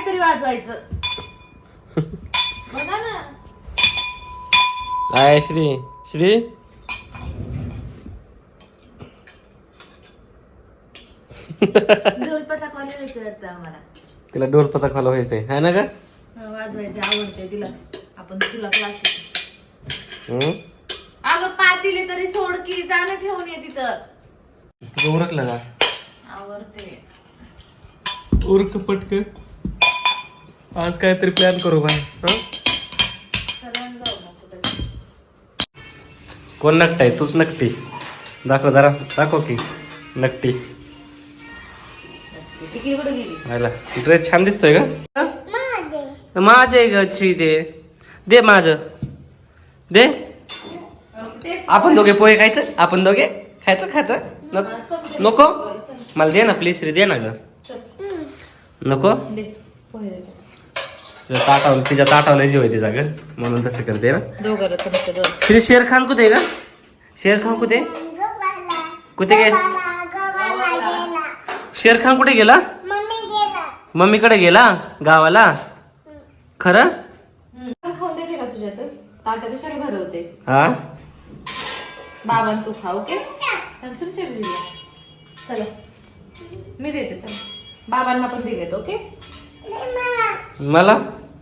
काहीतरी वाजवायचं. बघा ना. काय श्री? श्री? ढोलपता कॉलेज वाटतं आम्हाला. तिला डोल पता खाला व्हायचंय. है ना का वाजवायचं आवडते तिला. आपण तुला क्लास हम्म? अगं तरी सोड की जाणं ठेवून ये तिथं. उरकलं का? आवडते उरक पटक आज काहीतरी प्लॅन करू हं? कुठे कोण नकटाय तूच नकटी. दाखव जरा. दाखव की. नकटी. ड्रेस छान दिसतोय का? माझे. ग श्री दे. दे माझ. दे. आपण दोघे पोहे खायचं? आपण दोघे? खायचं खायचं? न- नको? मला दे ना प्लीज श्री दे ना ग. नको? तुझ्या ताटावर तिच्या ताटावर जीव आहे तिचा ग. म्हणून तसं करते ना दोघं तुमचं दोन. श्री शेर खान कुठे का शेर खान कुठे कुठे गे शेर खान कुठे गेला? मम्मीकडे गेला गावाला? खरं? हम्म. खाऊन देते का तुझ्यातच. ताट कशाला भरवते? हा? बाबा तू खा ओके? दिला. चला. मी देते चला. बाबांना पण दिलेत ओके? मला?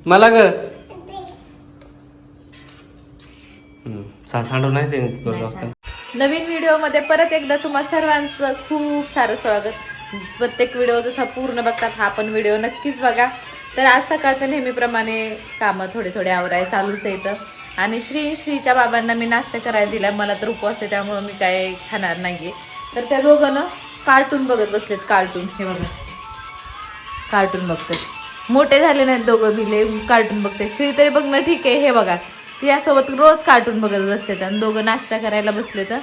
मला ग. हम्म, सा- सांडव नाही ते तुला नवीन व्हिडिओमध्ये परत एकदा तुम्हा सर्वांचं खूप सारं स्वागत. प्रत्येक व्हिडिओ जसा पूर्ण बघतात हा पण व्हिडिओ नक्कीच बघा. तर आज सकाळचं नेहमीप्रमाणे कामं थोडे थोडे आवराय चालूच आहे इथं. आणि श्री श्रीच्या बाबांना मी नाश्ता करायला दिला. मला तर उपवास आहे त्यामुळं मी काय खाणार नाहीये. तर त्या दोघांना कार्टून बघत बसलेत कार्टून हे बघा. कार्टून बघतात. मोठे झाले नाहीत दोघं बिले कार्टून बघते. श्री तरी बघणं ठीक आहे हे बघा. यासोबत रोज कार्टून बघत बसते आणि दोघं नाश्ता करायला बसले तर.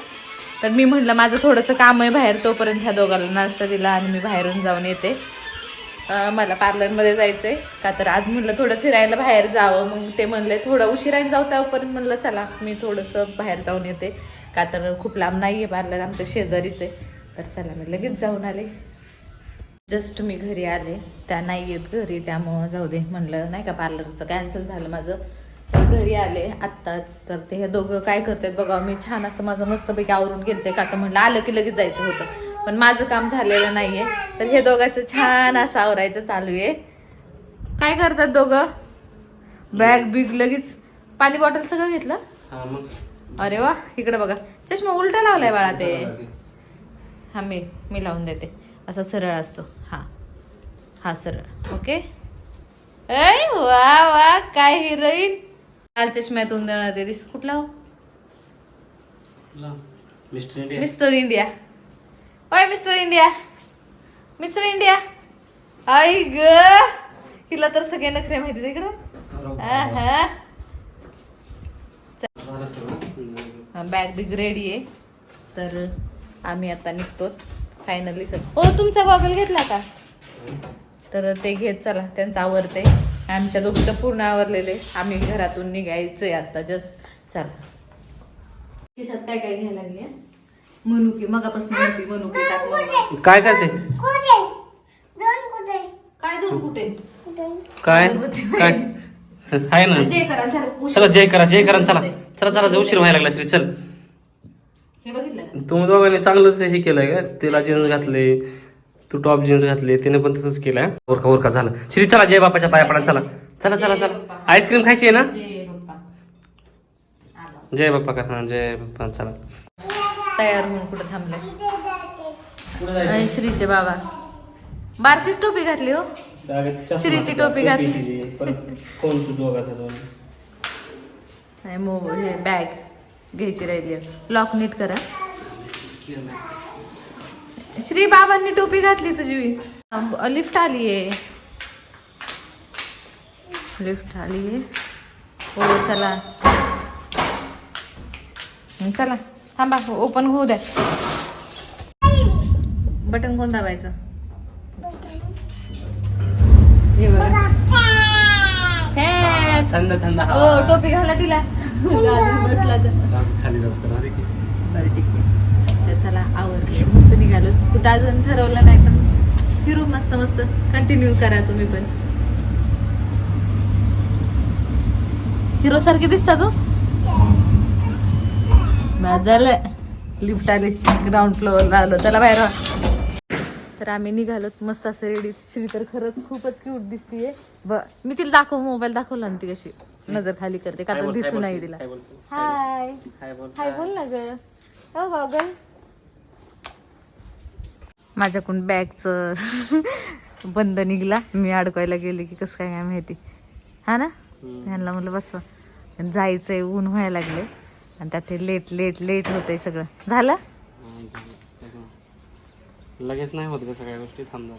तर मी म्हटलं माझं थोडंसं काम आहे बाहेर तोपर्यंत ह्या दोघाला नाश्ता दिला आणि मी बाहेरून जाऊन येते. मला पार्लरमध्ये जायचं आहे का तर आज म्हणलं थोडं फिरायला बाहेर जावं. मग ते म्हणले थोडं उशिराने जाऊ त्यापर्यंत म्हणलं चला मी थोडंसं बाहेर जाऊन येते. का तर खूप लांब नाही आहे पार्लर आमच्या शेजारीच आहे. तर चला मी लगेच जाऊन आले. जस्ट मी घरी आले त्या नाही येत घरी त्यामुळं जाऊ दे म्हणलं नाही का पार्लरचं कॅन्सल झालं माझं. तर घरी आले आत्ताच तर ते हे दोघं काय करतात बघा मी छान असं माझं मस्तपैकी आवरून गेलते का तर म्हणलं आलं की लगेच जायचं होतं. पण माझं काम झालेलं नाहीये. तर हे दोघांचं छान असं आवरायचं चालू आहे. काय करतात दोघं? बॅग बिग लगेच पाणी बॉटल सगळं घेतलं? मग. अरे वा इकडे बघा. चष्मा उलटा लावलाय बाळा ते. हा मी मी लावून देते. असा सरळ असतो. हा सरळ ओके? ऐ वा वा काय हिरोईन लाल चष्म्यातून देणार ते दिस कुठला हो? Mister India. Mister India. ओय मिस्टर इंडिया. Mister India. आई ग हिला तर सगळे नखरे माहिती तिकडं बॅग बिग रेडी आहे. तर आम्ही आता निघतो फायनली सर. हो तुमचा गॉगल घेतला का? तर ते घेत चला त्यांचं आवरते आमच्या दोघीचं पूर्ण आवरलेले आम्ही घरातून निघायचंय आता जस्ट चला. खिशात काय काय घ्यायला लागली मनुकी मगापासून मनुकी. काय करते? काय दोन कुठे? काय? अगरबत्ती काय? आहे ना. जय करा चला जय करा जय करा चला. चला चला चला, उशीर व्हायला लागला श्री चल. हे बघितलं का? तुम्ही दोघांनी चांगलंच हे केलंय का? तिला जीन्स घातले. तू टॉप जीन्स घातले तिने पण तसंच केलंय. ओरका ओरका झालं. श्री चला जय बापाच्या पाया पडा चला. चला चला चला. आईस्क्रीम खायची आहे ना? जय बाप्पा आला. जय बाप्पा का? हा जय बाप्पा चला. तयार होऊन कुठं थांबले? श्रीचे बाबा. बारकीच टोपी घातली हो. श्रीची टोपी घातली. कोण तू दोघाचा आणि मो हे बॅग घ्यायची राहिली लॉक नीट करा. श्री बाबांनी टोपी घातली तुझी. लिफ्ट आली आहे लिफ्ट आली आहे हो चला. हं, चला. थांबा ओपन होऊ द्या. बटन कोण दाबायचं? हे बघा. थंड थंड हो टोपी घाला तिला. बसला तर खाली जाऊस तर आधी की. बरं ठीक आहे. तर चला आवडते निघालो. कुठं अजून ठरवलं नाही पण फिरू मस्त मस्त. कंटिन्यू करा तुम्ही पण. हिरो सारखे दिसता झालंय लिफ्ट आले ग्राउंड फ्लोअरला आलो. त्याला बाहेर तर आम्ही निघालो. मस्त असं रेडी श्री तर खरंच खूपच क्यूट दिसतीये. ब मी तिला दाखव मोबाईल दाखवला ना ती कशी नजर खाली करते का तर दिसू नाही तिला. हाय हाय बोल ना गं. हो, गॉगल. माझ्याकडून बॅगचं बंद निघला. मी अडकवायला गेले की कसं काय काय माहिती. हा ना? ह्यांना म्हणलं बसवा. जायचंय ऊन व्हायला लागले आणि त्यात ते लेट लेट लेट होतंय सगळं. झालं? लगेच नाही होत सगळ्या गोष्टी थांबणार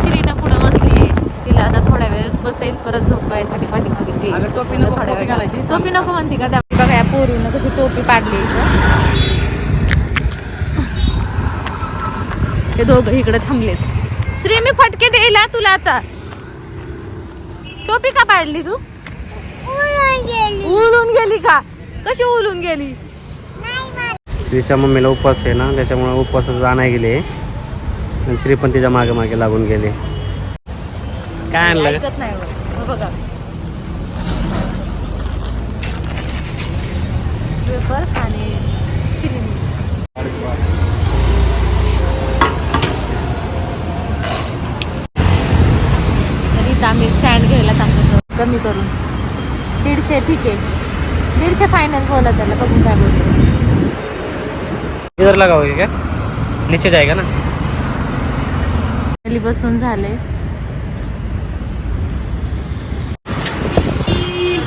श्रीना पुढे बसली तिला आता थोड्या बसेल परत झोपायसाठी म्हणलं नको थोड्या टोपी वेळ घालायची? टोपी नको म्हणते का त्या बघा या पोरीनं कशी टोपी पाडली ते दोघं इकडे थांबलेत. श्री मी फटके देईल हा तुला आता. टोपी का पाडली तू? उडून गेली. का? कशी उडून गेली? श्रीच्या मम्मीला उपवास आहे ना त्याच्यामुळे उपवासाचं आणाय गेले आणि श्री पण तिच्यामागे मागे लागून गेले. काय आणलं? बघ. वेफर्स आणि चिली तरी इथं आम्ही स्टँड घ्यायला थांबतो कमी करून. दीडशे ठीक आहे. दीडशे फायनल बोला त्याला बघून काय बोलतो. इधर लगाओगे क्या? नीचे जाएगा ना? बसून झाले.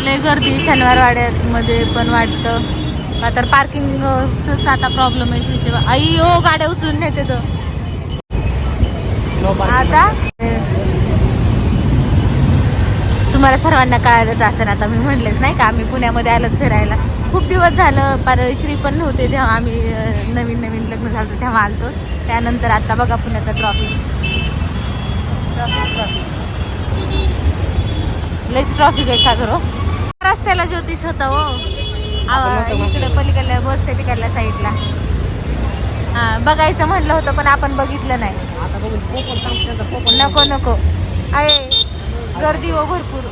लय गर्दी शनिवार वाड्यामध्ये पण वाटतं. का तर पार्किंगचाच आता प्रॉब्लेम आहे श्रीचे आई हो गाड्या उचलून नेते तर आता? तुम्हाला सर्वांना कळालंच असेल आता मी म्हटलेच नाही का आम्ही पुण्यामध्ये आलोच फिरायला. खूप दिवस झालं पर श्री पण नव्हते तेव्हा आम्ही नवीन नवीन लग्न झालं तेव्हा आलतो. त्यानंतर आता बघा पुण्याचा ट्रॉफिक लईच ट्रॉफिक आहे सागर हो. रस्त्याला ज्योतिष होता हो. इकडे पलीकडल्या बसच्या तिकडल्या साईडला. हा बघायचं म्हणलं होतं पण आपण बघितलं नाही. नको नको. आहे गर्दी हो भरपूर.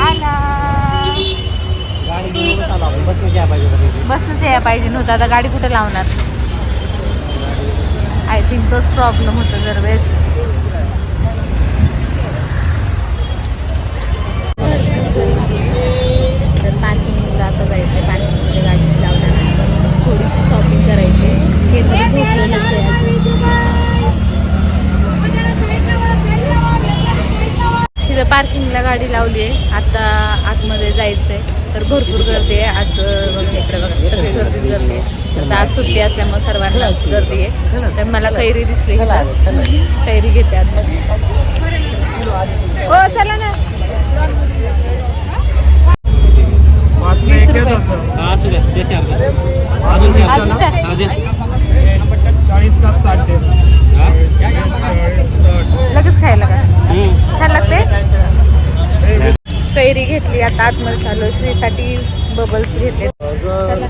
आला. बसनंच यायला पाहिजे नव्हतं. आता गाडी कुठे लावणार? आय थिंक तोच प्रॉब्लेम होतो दरवेळेस तर पार्किंगला आता जायचं पार्किंगमध्ये गाडी लावणार थोडीशी शॉपिंग करायची हे तर झोपलेलंच आहे. अजून. तिथं पार्किंगला गाडी लावली आहे. आता आतमध्ये जायचं आहे तर भरपूर गर्दी आहे. आज बघा इकडे बघा. सगळी गर्दीच गर्दी आहे. तर आज सुट्टी असल्यामुळे सर्वांनाच गर्दी आहे. तर मला कैरी दिसली कैरी घेते आता. हो चला ना. असू द्या ते चार द्या. अजून चार अजून चार. हा, दे. चाळीस काप साठ. दे हा? लगेच खायला का? हम्म. छान लागते? कैरी घेतली आता आतमध्ये चालू श्रीसाठी बबल्स घेतले चला.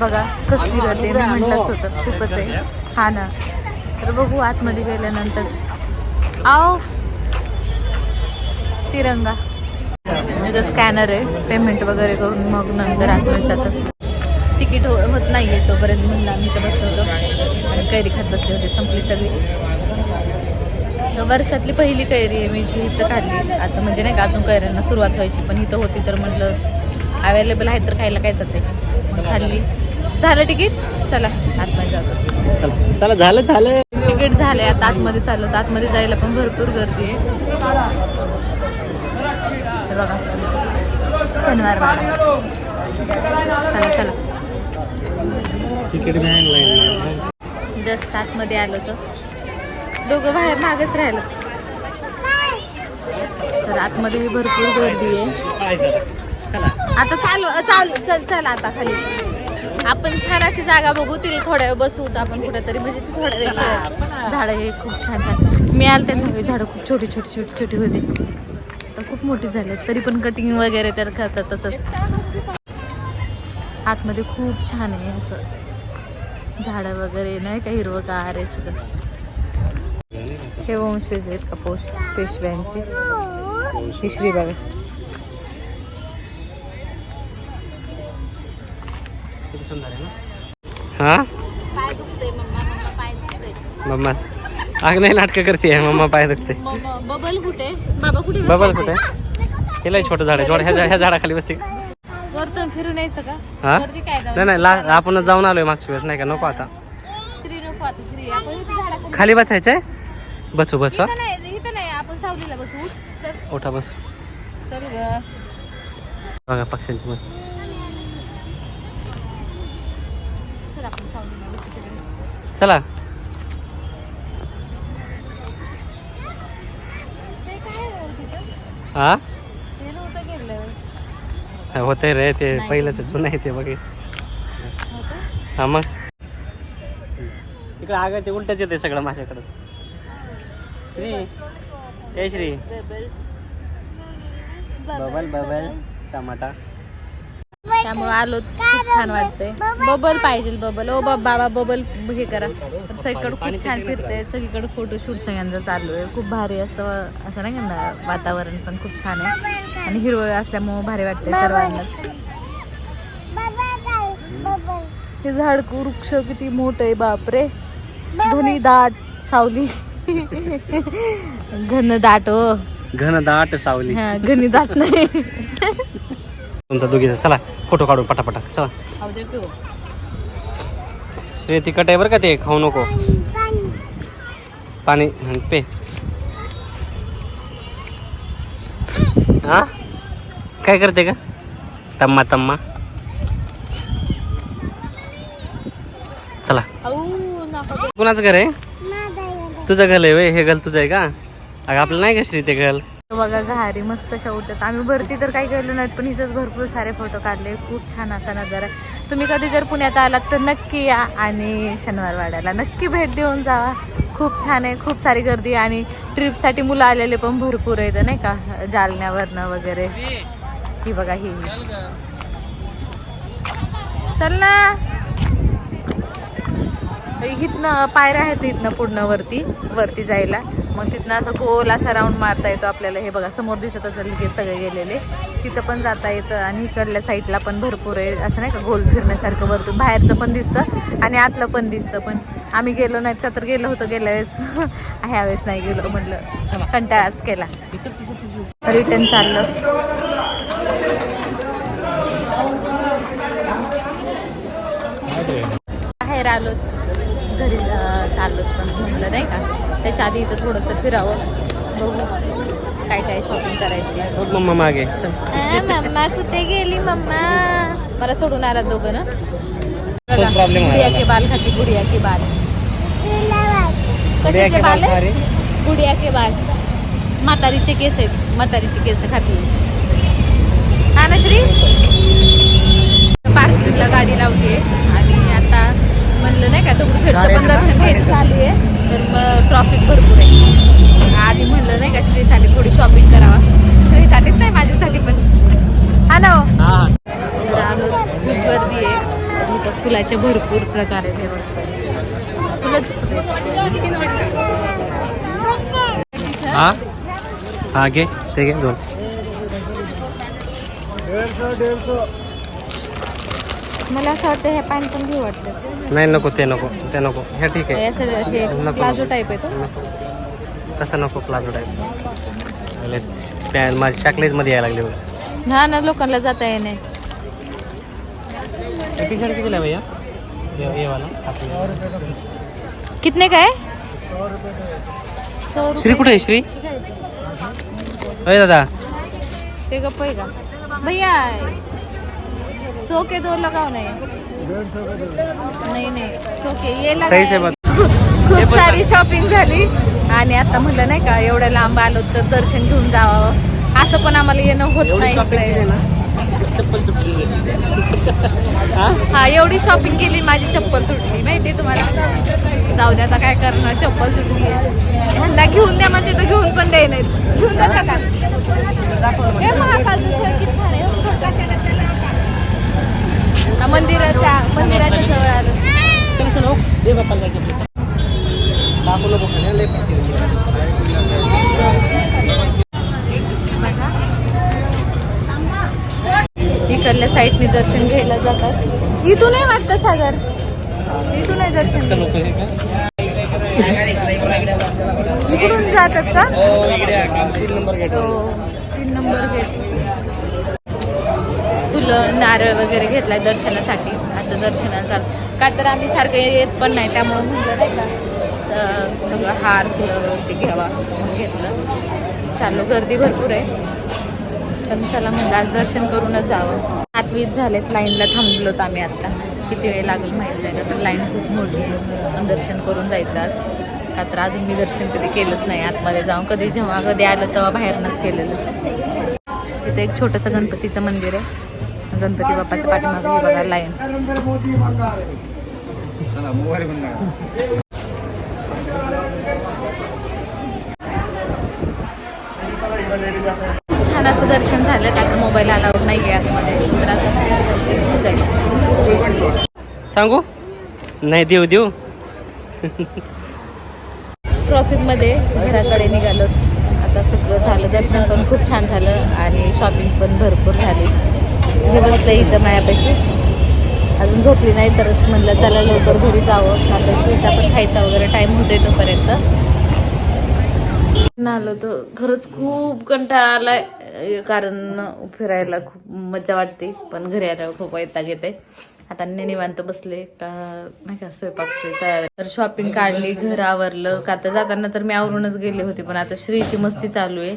बघा कसली गर्दी मी म्हटलंच होतं खूपच आहे. हा ना. तर बघू आतमध्ये गेल्यानंतर. आओ! तिरंगा. इथं स्कॅनर आहे. पेमेंट वगैरे करून मग नंतर आतमध्ये जातं. तिकीट हो- होत नाहीये तोपर्यंत म्हणलं आम्ही इथं बसलो होतो. आणि कैरी खात बसले होते संपली सगळी. वर्षातली पहिली कैरी आहे मी जी इथं खाल्ली आता म्हणजे नाही का अजून कैऱ्यांना सुरुवात व्हायची पण इथं होती तर म्हटलं अवेलेबल आहे तर खायला काय जाते. मग खाल्ली. झालं तिकीट चला आतमध्ये जातो चला. चला झालं झालं. तिकीट झालंय आता आतमध्ये चाललो. तर आतमध्ये जायला पण भरपूर गर्दी आहे. हे बघा. शनिवार चला चला. जस्ट आतमध्ये आलो तर दोघं बाहेर मागच राहिलो. तर आतमध्ये भरपूर गर्दी आहे. चला. आता चालू चालू चल चल आता खाली. आपण छान अशी जागा बघू तिला थोड्या वेळ बसू तर आपण कुठेतरी म्हणजे ती थोड्या वेळ झाडं हे खूप छान छान. मी आले त्यांना झाडं खूप छोटी छोटी छोटी छोटी होती. तर खूप मोठी झाली तरी पण कटिंग वगैरे तर करतात तसंच. आतमध्ये खूप छान आहे असं. झाडं वगैरे नाही का हिरवगार आहे सगळं. हे वंशज आहेत का पोष पेशव्यांची? ही श्री बघा किती सुंदर आहे ना हा? पाय दुखते मम्मा. मम्मा पाय दुखते मम्मा. आग नाही नाटकं करते मम्मा पाय दुखते. बबल कुठे? बाबा कुठे बबल? कुठे? केलंय छोटं झाड आहे ह्या ह्या झाडाखाली बसते? वरतून फिरून यायचं का? हा? नाही नाही ला आपण जाऊन आलोय मागच्या वेळेस नाही का? नको आता. श्री नको आता श्री. आपण खाली बसायचंय? बसू बसू? इथं नाही आपण सावलीला बसू. चल. उठा बस. चल ग. बघा पक्ष्यांची मस्त. चल आपण सावलीला बसू तिकडे. चला ते काय आहे तिथं? हा? ते नव्हतं गेलं. होतंय रे ते. पहिलंच जुनं आहे ते बघे? हा. मग? इकडे आग ते उलटच येते सगळं माझ्याकडं. श्री ए श्री. बबल बबल टमाटा. त्यामुळे आलो खूप छान वाटतंय. बबल पाहिजे बबल. ओ बाबा बाबा बबल हे करा. तर सगळीकडे खूप छान फिरतंय. सगळीकडे फोटोशूट सगळ्यांचं चालू आहे. खूप भारी असं असं नाही का ना वातावरण पण खूप छान आहे. आणि हिरवळ असल्यामुळे भारी वाटतंय सर्वांनाच. हे झाड वृक्ष किती मोठं आहे बापरे. घनी दाट सावली. घन दाट हो घन दाट सावली. हा घनी दाट नाही. तुमचा दोघीचा चला फोटो काढू पटापटा. चला. श्री तिखट आहे बरं का ते? खाऊ नको. पाणी हं, पे. हा? काय करते का? तम्मा तम्मा. चला. कुणाचं घर आहे? तुझं घर आहे वय हे घर तुझं आहे का? अगं आपलं नाही का श्री ते घर? बघा घारी मस्त अशा उठतात आम्ही भरती तर काही केलं नाहीत पण हिथंच भरपूर सारे फोटो काढले. खूप छान असा नजारा. आहे. तुम्ही कधी जर पुण्यात आलात तर नक्की या आणि शनिवार वाड्याला नक्की भेट देऊन जावा. खूप छान आहे खूप सारी गर्दी आणि ट्रिपसाठी मुलं आलेले पण भरपूर आहेत नाही का? जालन्यावरनं वगैरे. ही बघा ही. चल ना. इथनं पायऱ्या आहेत इथनं पूर्ण वरती वरती जायला. मग तिथनं असं गोल असा राऊंड मारता येतो आपल्याला. हे बघा समोर दिसत असेल की सगळे गेलेले. तिथं पण जाता येतं आणि इकडल्या साईडला पण भरपूर आहे. असं नाही का गोल फिरण्यासारखं वरतून. बाहेरचं पण दिसतं आणि आतलं पण दिसतं. पण आम्ही गेलो नाहीत का तर गेलो होतो गेल्या वेळेस. ह्या वेळेस नाही गेलो म्हटलं कंटाळाच केला. रिटर्न चाललं. बाहेर आलो घरी चाललो पण. म्हटलं नाही का? त्याच्या आधी इथं थोडंसं फिरावं. बघू काय काय शॉपिंग करायची. बघ मम्मा मागे. मम्मा कुठे गेली मम्मा? मला सोडून आला दोघं ना. गुडिया के बाल खाती गुडिया के बाल. कशाचे बाल आहे? गुडिया के बाल. म्हातारीचे केस आहेत. म्हातारीचे केस खाती. हा ना श्री? पार्किंगला गाडी लावली आहे आणि आता म्हणलं नाही का दगडूशेठचं पण दर्शन घ्यायचं झाली आहे. तर मग ट्रॉफिक भरपूर आहे. आधी म्हणलं नाही का श्रीसाठी थोडी शॉपिंग करावा. श्रीसाठीच नाही माझ्यासाठी पण. हा ना हो? हा. गर्दी आहे. इथं फुलाचे भरपूर प्रकार आहेत हे घे. ते घे दोन. मला असं वाटतं हे पॅन्ट पण घेऊ वाटलं नाही नको ते नको ते नको हे ठीक आहे. हे असं असे नको. प्लाझो टाईप आहे तो? नको. तसं नको प्लाझो टाईप पॅन्ट माझी शाकलेजमध्ये यायला लागले बघ. हा ना लोकांना जाता येणे टी शर्ट कितीला आहे भैया ये? वाला. कितने का है श्री कुठे आहे श्री? अरे दादा. ते गप्प आहे का? भैया सौ के दो लगाओ नहीं. नाही नाही. सौ के ये लगाए. सही से बत खूप सारी शॉपिंग झाली. आणि आता म्हणलं नाही का एवढ्या लांब आलो तर दर्शन घेऊन जावं. असं पण आम्हाला येणं होत नाही हा एवढी शॉपिंग केली माझी चप्पल तुटली माहिती तुम्हाला? जाऊ द्या आता काय करणार? चप्पल तुटली. ह्यांना घेऊन द्या म्हणजे तर घेऊन पण द्याय नाहीत घेऊन द्या महाकालचं शर्ट किती छान आहे छोटा हा, मंदिराच्या मंदिराच्या जवळ आलो. इकडल्या साईडने दर्शन घ्यायला जातात इथून नाही वाटतं सागर इथून आहे दर्शन? इकडून जातात का हो? तीन नंबर गेट हो तीन नंबर गेट फुलं नारळ वगैरे घेतलाय दर्शनासाठी. आता दर्शनाचा का तर आम्ही सारखं येत पण नाही त्यामुळं म्हटलं नाही का तर सगळं हार फुलं ते घ्यावा घेतलं. चाललो गर्दी भरपूर आहे. पण चला म्हणलं आज दर्शन करूनच जावं. सात झालेत लाईनला थांबलो होतो आम्ही आत्ता किती वेळ लागेल माहीत नाही का तर लाईन खूप मोठी आहे. दर्शन करून जायचं आज. का तर अजून मी दर्शन कधी केलंच नाही आतमध्ये जाऊन. कधी जेव्हा कधी आलं तेव्हा बाहेरनंच केलेलं. इथे एक छोटंसं गणपतीचं मंदिर आहे. गणपती बाप्पाच्या पाठीमागे हे बघा लाईन. छान असं दर्शन झालं आता मोबाईल अलाउड नाही आहे आतमध्ये सांगू? नाही देऊ देऊ. ट्रॉफिकमध्ये घराकडे निघालो. आता सगळं झालं दर्शन पण खूप छान झालं आणि शॉपिंग पण भरपूर झाली. हे बसलं इथं मायापाशी अजून झोपली नाही तर म्हणलं चला लवकर घरी जावं. आता श्रीचा पण खायचा वगैरे टाईम होतोय तोपर्यंत. आलो तर खरंच खूप कंटाळा आलाय. कारण फिरायला खूप मजा वाटते. पण घरी आल्यावर खूप वैताग येते आता निवांत बसले का नाही का स्वयंपाकचे तयारी. तर शॉपिंग काढली घर आवरलं का तर जाताना तर मी आवरूनच गेले होते पण आता श्रीची मस्ती चालू आहे.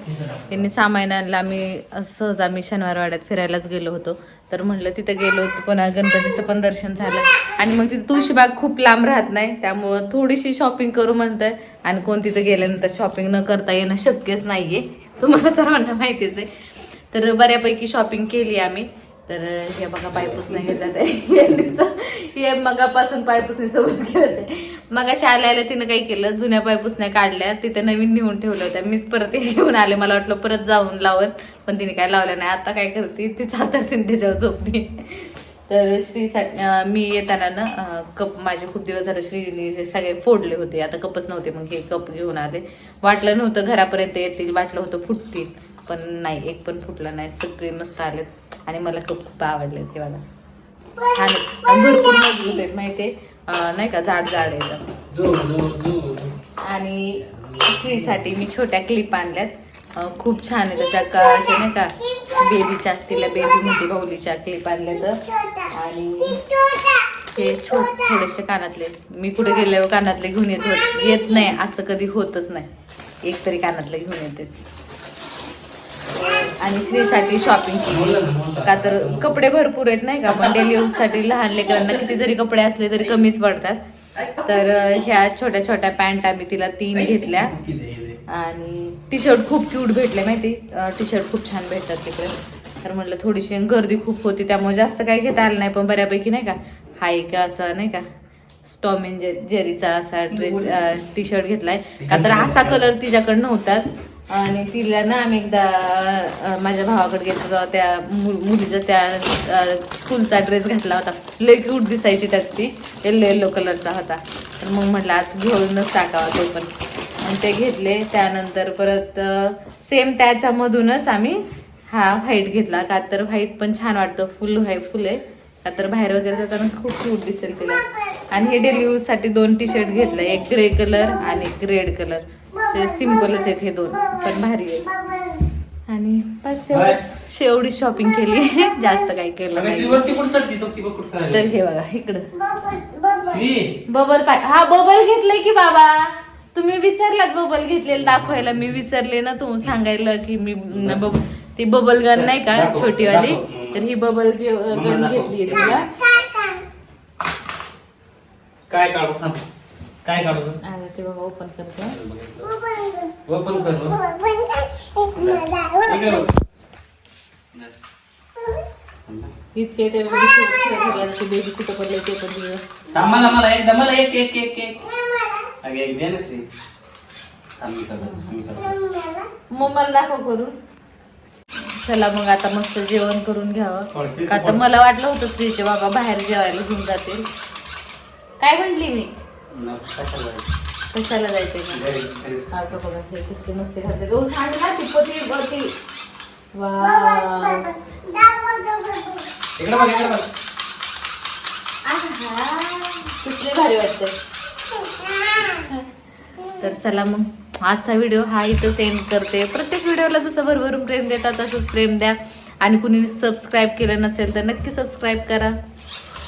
त्यांनी सामान आणला आम्ही सहज आम्ही शनिवार वाड्यात फिरायलाच गेलो होतो. तर म्हणलं तिथं गेलो होतो पण गणपतीचं पण दर्शन झालं. आणि मग तिथे तुळशीबाग खूप लांब राहत नाही त्यामुळं थोडीशी शॉपिंग करू म्हणतंय. आणि कोण तिथं गेल्यानंतर शॉपिंग न करता येणं शक्यच नाहीये. तुम्हाला सर्वांना माहितीच आहे. तर बऱ्यापैकी शॉपिंग केली आम्ही. तर हे बघा पायपुसण्या घेतला ते. हे मगापासून पायपुसणी सोबत खेळते मगाशी आल्याला तिनं काय केलं जुन्या पायपुसण्या काढल्या तिथे नवीन नेऊन ठेवल्या होत्या. मीच परत हे घेऊन आले मला वाटलं परत जाऊन लावत पण तिने काय लावलं नाही. आता काय करते ती चातर त्याच्यावर झोपते तर श्रीसाठी मी येताना ना कप माझे खूप दिवस झाले श्रीने सगळे फोडले होते. आता कपच नव्हते मग हे कप घेऊन आले. वाटलं नव्हतं घरापर्यंत येतील वाटलं होतं फुटतील. पण नाही एक पण फुटलं नाही. सगळे मस्त आलेत. आणि मला कप खूप आवडले ते मला. आणि भरपूर मजबूत आहेत माहितीये? अं, नाही का जाड जाड आहेत. आणि श्रीसाठी मी छोट्या क्लिप आणल्यात. खूप छान आहेत. त्या का अशा नाही का बेबीच्या तिला बेबी म्हणते भाऊलीच्या क्लिप आणल्यात. आणि हे छोट थोडेसे कानातले. मी कुठे गेल्यावर कानातले घेऊन येत होत येत नाही. असं कधी होतच नाही. एक तरी कानातले घेऊन येतेच. आणि श्रीसाठी शॉपिंग केली. का तर कपडे भरपूर आहेत नाही का पण डेली यूजसाठी लहान लेकरांना किती जरी कपडे असले तरी कमीच पडतात. तर ह्या छोट्या छोट्या पॅन्ट आम्ही तिला तीन घेतल्या. आणि टी शर्ट खूप क्यूट भेटले माहिती टी शर्ट खूप छान भेटतात तिकडे. तर म्हटलं थोडीशी गर्दी खूप होती त्यामुळे जास्त काही घेता आलं नाही पण बऱ्यापैकी नाही का हा एक असा नाही का स्टॉमिन जे जेरीचा असा ड्रेस टी शर्ट घेतलाय. का तर असा कलर तिच्याकडे नव्हताच. आणि तिला ना आम्ही एकदा माझ्या भावाकडे गेलो होतो त्या मु- मुलीचा त्या स्कूलचा ड्रेस घातला होता. लय क्यूट दिसायची त्यात ती. येल्लो येल्लो कलरचा होता. तर मग म्हटलं आज घेऊनच टाकावा तो पण. आणि ते घेतले. त्यानंतर परत सेम त्याच्यामधूनच आम्ही हा व्हाईट घेतला. का तर व्हाईट पण छान वाटतं. फुल व्हाई फुल आहे. का तर बाहेर वगैरे जाताना खूप क्यूट दिसेल तिला. आणि हे डेली यूजसाठी दोन टी शर्ट घेतलं. एक ग्रे कलर आणि एक रेड कलर सिम्पलच आहेत हे दोन पण भारी आहेत. आणि बस. एवढी शॉपिंग केली. जास्त काही केलं तर. हे बघा इकडं. बबल पाय हा बबल घेतलंय की बाबा? तुम्ही विसरलात बबल घेतलेलं दाखवायला मी विसरले ना तुम्ही सांगायला की मी न बब- ती बबल गन नाही का छोटीवाली. तर ही बबल गन. घेतली तिला. काय काढू. काय काढू आता ते बघा ओपन करते. ओपन कर. इतके ते बेबी बेबी कुठं पडले ते पण मला मला एकदा मला एक एक एक एक. अगे दे ना श्री. दाखव करून. चला मग आता मस्त जेवण करून घ्यावं. तर मला वाटलं होतं श्रीचे बाबा बाहेर जेवायला घेऊन जातील. काय म्हटली मी? कशाला जायचंय का? हा का बघा हे कसली मस्ती घालते गहू सांग ना ती पोती वरती. वाव. इकडे बघ इकडे बघ. आहा, कसले भारी वाटते. तर चला मग आजचा व्हिडिओ हा इथं सेंड करते. प्रत्येक व्हिडिओला जसं भरभरून प्रेम देतात तसंच प्रेम द्या. आणि कुणी सबस्क्राईब केलं नसेल तर नक्की सबस्क्राईब करा.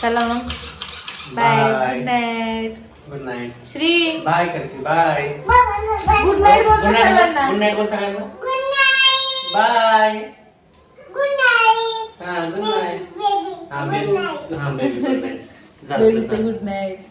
चला मग. Bye. Good night good night Shri bye करशी bye good night बोल गुड सर्वांना. नाईट गुड नाईट बोल सगळ्यांना. बाय हा गुड नाईट हा बेबी हा बेबी गुड नाईट बेबीचं गुड नाईट